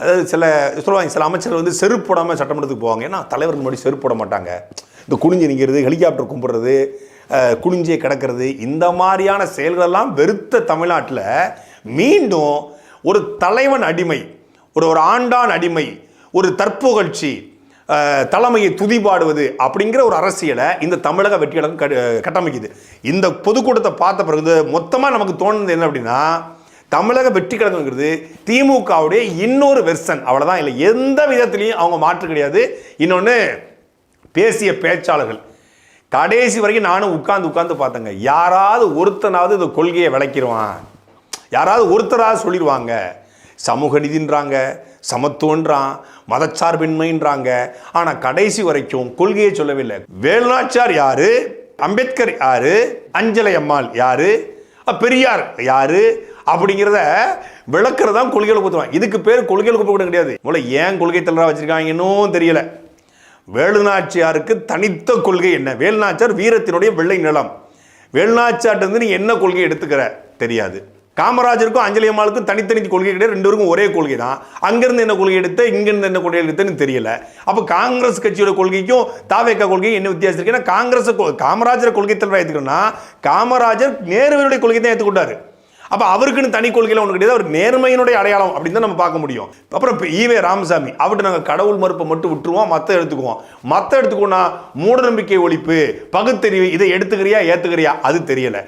அதாவது சில சொல்லுவாங்க சில அமைச்சர்கள் வந்து செருப்பு போடாமல் சட்டமன்றத்துக்கு போவாங்க. ஏன்னா தலைவர்கள் முன்னாடி செருப்பு போட மாட்டாங்க. இந்த குனிஞ்சு நிற்கிறது ஹெலிகாப்டர் கும்பிட்றது குனிஞ்சே கிடக்கிறது இந்த மாதிரியான செயல்களெல்லாம் வெறுத்த தமிழ்நாட்டில் மீண்டும் ஒரு தலைவன் அடிமை ஒரு ஒரு ஆண்டான் அடிமை ஒரு தற்புகழ்ச்சி தலைமையை துதிபாடுவது அப்படிங்கிற ஒரு அரசியலை இந்த தமிழக வெற்றியாளர் கட்டமைக்குது. இந்த பொதுக்கூட்டத்தை பார்த்த பிறகு மொத்தமாக நமக்கு தோணுது என்ன அப்படின்னா தமிழக வெற்றி கழகங்கிறது திமுகவுடைய இன்னொரு வெர்சன். அவ்வளோதான் இல்லை எந்த விதத்திலையும் அவங்க மாற்று கிடையாது. இன்னொன்று பேசிய பேச்சாளர்கள். கடைசி வரைக்கும் நானும் உட்காந்து உட்காந்து பார்த்தேங்க. யாராவது ஒருத்தனாவது இந்த கொள்கையை விளக்கிடுவான். யாராவது ஒருத்தராவது சொல்லிடுவாங்க. சமூக நீதின்றாங்க சமத்துவன்றான் மதச்சார்பின்மைன்றாங்க. ஆனால் கடைசி வரைக்கும் கொள்கையை சொல்லவில்லை. வேலுநாச்சார் யாரு? அம்பேத்கர் யாரு? அஞ்சலை அம்மாள் யாரு? பெரியார் யாரு? அப்படிங்கிறத விளக்குறதான் கொள்கையில் குத்துவான் இதுக்கு பேர் கொள்கையில் குப்பை கூட கிடையாது. இவ்வளோ ஏன் கொள்கை தலைவராக வச்சுருக்காங்கன்னும் தெரியல. வேலுநாச்சியாருக்கு தனித்த கொள்கை என்ன? வேலுநாச்சியார் வீரத்தினுடைய வெள்ளை நிலம். வேலுநாச்சியார்ட்ட நீ என்ன கொள்கை எடுத்துக்கிற? தெரியாது. காமராஜருக்கும் அஞ்சலி அம்மாளுக்கும் தனித்தனி கொள்கை கிடையாது. ரெண்டு பேருக்கும் ஒரே கொள்கை தான். அங்கேருந்து என்ன கொள்கை எடுத்த? இங்கேருந்து என்ன கொள்கை எடுத்தேன்னு தெரியல. அப்போ காங்கிரஸ் கட்சியோட கொள்கைக்கும் தாவேக்கா கொள்கையும் என்ன வித்தியாசம் இருக்குன்னா காங்கிரஸ் காமராஜர் கொள்கை தலைவராக ஏற்றுக்கணும்னா காமராஜர் நேருவருடைய கொள்கை தான் ஏற்றுக்கொண்டாரு அப்போ அவருக்குன்னு தனி கொள்கையில் ஒன்று கிடையாது. அவர் நேர்மையினுடைய அடையாளம் அப்படின்னு தான் நம்ம பார்க்க முடியும். அப்புறம் இப்போ ஈவே ராமசாமி அவர்கிட்ட நாங்கள் கடவுள் மறுப்பை மட்டும் விட்டுருவோம் மற்ற எடுத்துக்குவோம். மற்ற எடுத்துக்கோனா மூடநம்பிக்கை ஒழிப்பு பகுத்தறிவு இதை எடுத்துக்கிறியா ஏற்றுக்கிறியா அது தெரியல.